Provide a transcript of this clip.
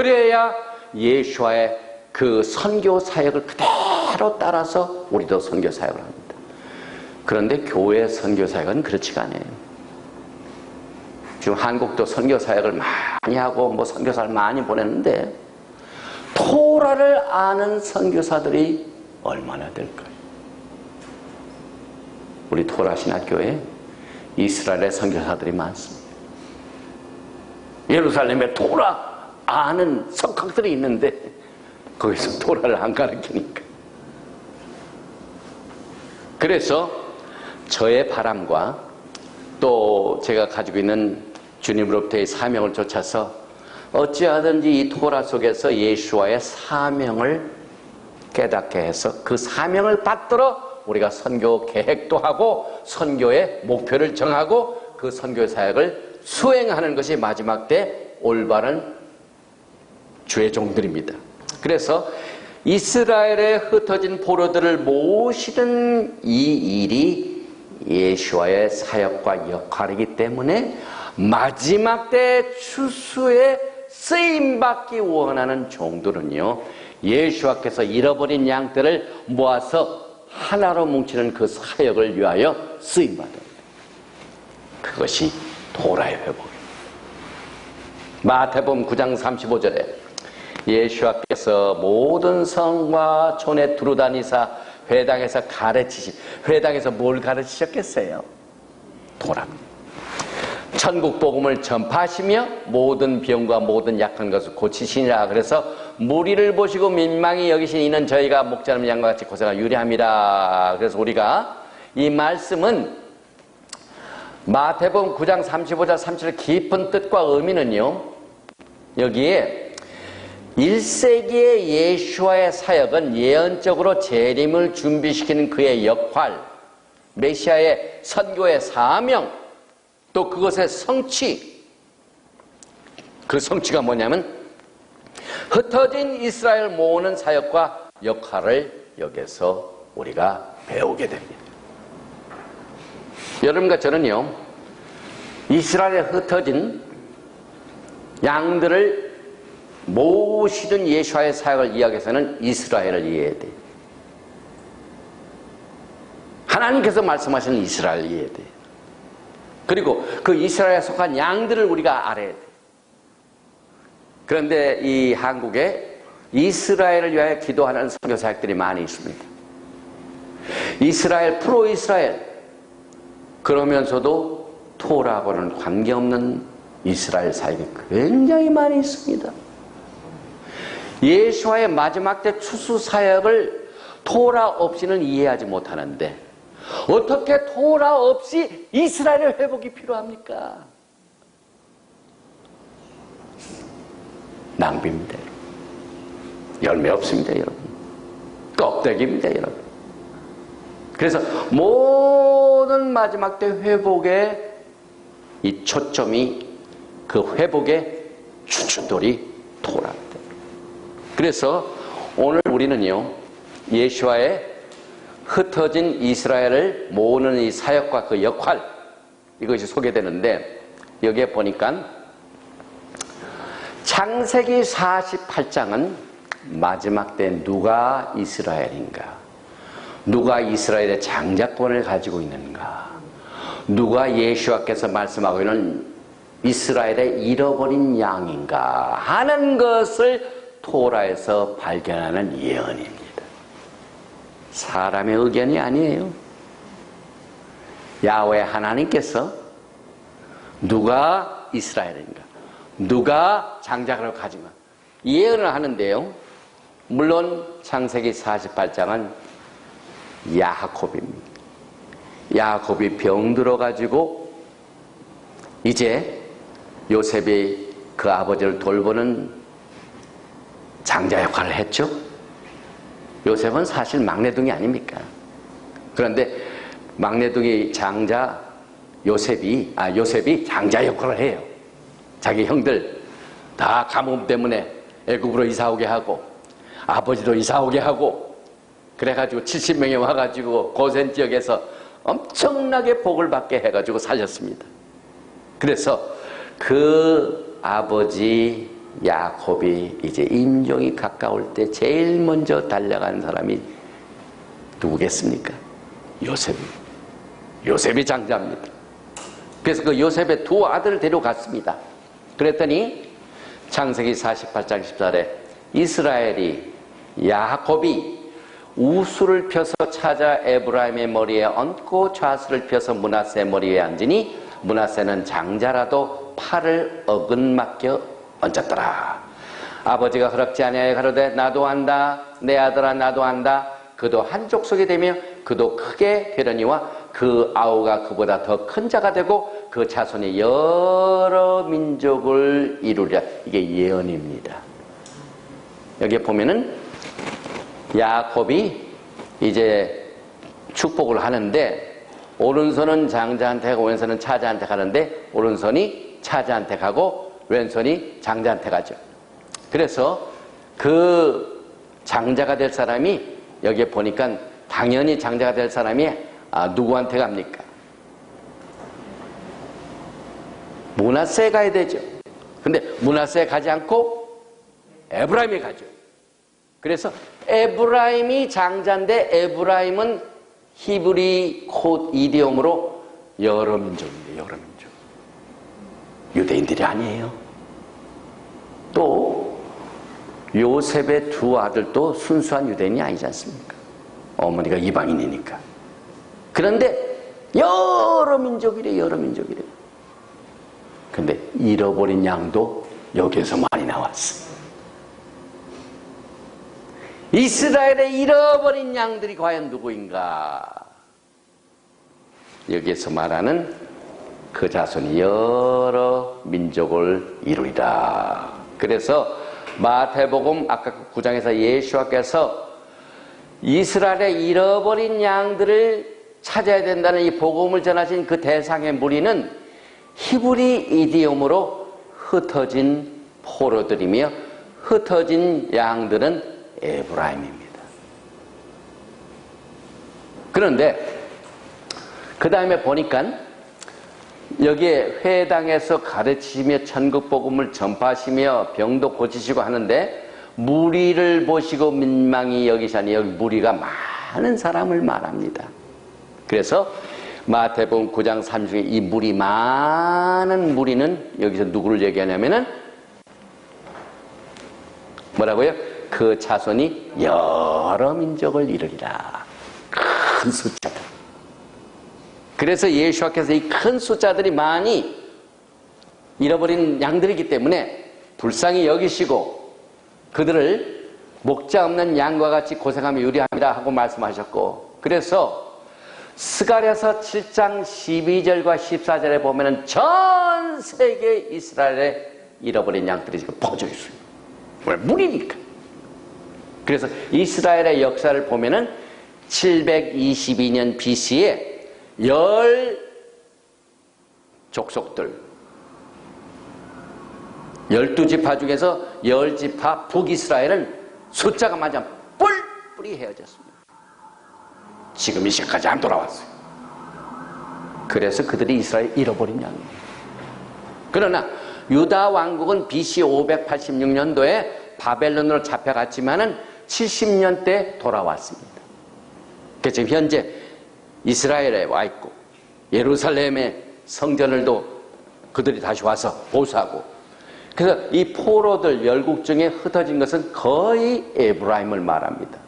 그래야 예수와의 그 선교 사역을 그대로 따라서 우리도 선교 사역을 합니다. 그런데 교회 선교 사역은 그렇지가 않아요. 지금 한국도 선교 사역을 많이 하고 뭐 선교사를 많이 보냈는데 토라를 아는 선교사들이 얼마나 될까요? 우리 토라 신학교에 이스라엘의 선교사들이 많습니다. 예루살렘에 토라 아는 석학들이 있는데 거기서 토라를 안 가르치니까. 그래서 저의 바람과 또 제가 가지고 있는 주님으로부터의 사명을 쫓아서 어찌하든지 이 토라 속에서 예수와의 사명을 깨닫게 해서 그 사명을 받들어 우리가 선교 계획도 하고 선교의 목표를 정하고 그 선교 사역을 수행하는 것이 마지막 때 올바른 주의 종들입니다. 그래서 이스라엘에 흩어진 포로들을 모시는 이 일이 예수와의 사역과 역할이기 때문에 마지막 때 추수에 쓰임받기 원하는 종들은요, 예수와께서 잃어버린 양들을 모아서 하나로 뭉치는 그 사역을 위하여 쓰임받은 그것이 도라의 회복입니다. 마태복음 9장 35절에 예수와께서 모든 성과 촌에 두루다니사 회당에서 가르치시 회당에서 뭘 가르치셨겠어요? 도랍니다. 천국 복음을 전파하시며 모든 병과 모든 약한 것을 고치시니라 그래서 무리를 보시고 민망히 여기신 이는 저희가 목자는 양과 같이 고생하 유리합니다. 그래서 우리가 이 말씀은 마태복음 9장 35절 37절 깊은 뜻과 의미는요. 여기에 1세기의 예수와의 사역은 예언적으로 재림을 준비시키는 그의 역할, 메시아의 선교의 사명, 또 그것의 성취, 그 성취가 뭐냐면 흩어진 이스라엘 모으는 사역과 역할을 여기서 우리가 배우게 됩니다. 여러분과 저는요, 이스라엘에 흩어진 양들을 모시던 예수와의 사역을 이야기해서는 이스라엘을 이해해야 돼요. 하나님께서 말씀하시는 이스라엘 이해해야 돼요. 그리고 그 이스라엘에 속한 양들을 우리가 알아야 돼. 그런데 이 한국에 이스라엘을 위하여 기도하는 선교 사역들이 많이 있습니다. 이스라엘, 프로 이스라엘. 그러면서도 토라하고는 관계없는 이스라엘 사역이 굉장히 많이 있습니다. 예수와의 마지막 때 추수 사역을 토라 없이는 이해하지 못하는데 어떻게 토라 없이 이스라엘의 회복이 필요합니까? 낭비입니다. 열매 없습니다, 여러분. 껍데기입니다, 여러분. 그래서 모든 마지막 때 회복의 이 초점이 그 회복의 추추돌이 토라입니다. 그래서 오늘 우리는요, 예수와의 흩어진 이스라엘을 모으는 이 사역과 그 역할 이것이 소개되는데 여기에 보니까 창세기 48장은 마지막 때 누가 이스라엘인가? 누가 이스라엘의 장자권을 가지고 있는가? 누가 예수와께서 말씀하고 있는 이스라엘의 잃어버린 양인가? 하는 것을 토라에서 발견하는 예언입니다. 사람의 의견이 아니에요. 야외 하나님께서 누가 이스라엘인가, 누가 장작을 가지마 예언을 하는데요. 물론 창세기 48장은 야하콥입니다. 야곱이 병들어 가지고 이제 요셉이 그 아버지를 돌보는 장자 역할을 했죠. 요셉은 사실 막내둥이 아닙니까? 그런데 막내둥이 장자 요셉이 아 요셉이 장자 역할을 해요. 자기 형들 다 가뭄 때문에 애굽으로 이사 오게 하고 아버지도 이사 오게 하고 그래가지고 70명이 와가지고 고센 지역에서 엄청나게 복을 받게 해가지고 살렸습니다. 그래서 그 아버지 야곱이 이제 임종이 가까울 때 제일 먼저 달려간 사람이 누구겠습니까? 요셉. 요셉이 장자입니다. 그래서 그 요셉의 두 아들을 데려갔습니다. 그랬더니 창세기 48장 14절에 이스라엘이 야곱이 우수를 펴서 찾아 에브라임의 머리에 얹고 좌수를 펴서 문하세 머리에 앉으니 문하세는 장자라도 팔을 어긋맞겨 얹었더라. 아버지가 허락지 아니하여 가로되 나도 안다 내 아들아 나도 안다 그도 한 족 속이 되며 그도 크게 되려니와 그 아우가 그보다 더 큰 자가 되고 그 자손이 여러 민족을 이루리라 이게 예언입니다. 여기 보면은 야곱이 이제 축복을 하는데 오른손은 장자한테 가고 왼손은 차자한테 가는데 오른손이 차자한테 가고 왼손이 장자한테 가죠. 그래서 그 장자가 될 사람이 여기에 보니까 당연히 장자가 될 사람이 아, 누구한테 갑니까? 문하세에 가야 되죠. 근데 문하세에 가지 않고 에브라임에 가죠. 그래서 에브라임이 장자인데 에브라임은 히브리 콧 이디옴으로 여러 민족인데 여러 민족. 유대인들이 아니에요. 또 요셉의 두 아들도 순수한 유대인이 아니지 않습니까? 어머니가 이방인이니까. 그런데 여러 민족이래 여러 민족이래. 근데 잃어버린 양도 여기에서 많이 나왔어. 이스라엘의 잃어버린 양들이 과연 누구인가? 여기에서 말하는 그 자손이 여러 민족을 이루리라. 그래서 마태복음 아까 그 9장에서 예수와께서 이스라엘의 잃어버린 양들을 찾아야 된다는 이 복음을 전하신 그 대상의 무리는 히브리 이디옴으로 흩어진 포로들이며 흩어진 양들은 에브라임입니다. 그런데 그 다음에 보니까 여기에 회당에서 가르치시며 천국 복음을 전파하시며 병도 고치시고 하는데 무리를 보시고 민망히 여기시니 여기 무리가 많은 사람을 말합니다. 그래서 마태복음 9장 3중에 이 무리 많은 무리는 여기서 누구를 얘기하냐면은 뭐라고요? 그 자손이 여러 민족을 이루리라. 큰 숫자다. 그래서 예수와께서 이 큰 숫자들이 많이 잃어버린 양들이기 때문에 불쌍히 여기시고 그들을 목자 없는 양과 같이 고생하며 유리합니다 하고 말씀하셨고 그래서 스가랴서 7장 12절과 14절에 보면은 전 세계 이스라엘에 잃어버린 양들이 지금 퍼져 있어요. 왜? 물이니까. 그래서 이스라엘의 역사를 보면은 722년 BC에 열 족속들 열두 지파 중에서 열 지파 북이스라엘은 숫자가 맞아 뿔뿔이 헤어졌습니다. 지금 이 시까지 안 돌아왔어요. 그래서 그들이 이스라엘 잃어버린 양이에요. 그러나 유다 왕국은 BC 586년도에 바벨론으로 잡혀갔지만은 70년 대 돌아왔습니다. 그래서 지금 현재 이스라엘에 와 있고 예루살렘의 성전을도 그들이 다시 와서 보수하고 그래서 이 포로들 열국 중에 흩어진 것은 거의 에브라임을 말합니다.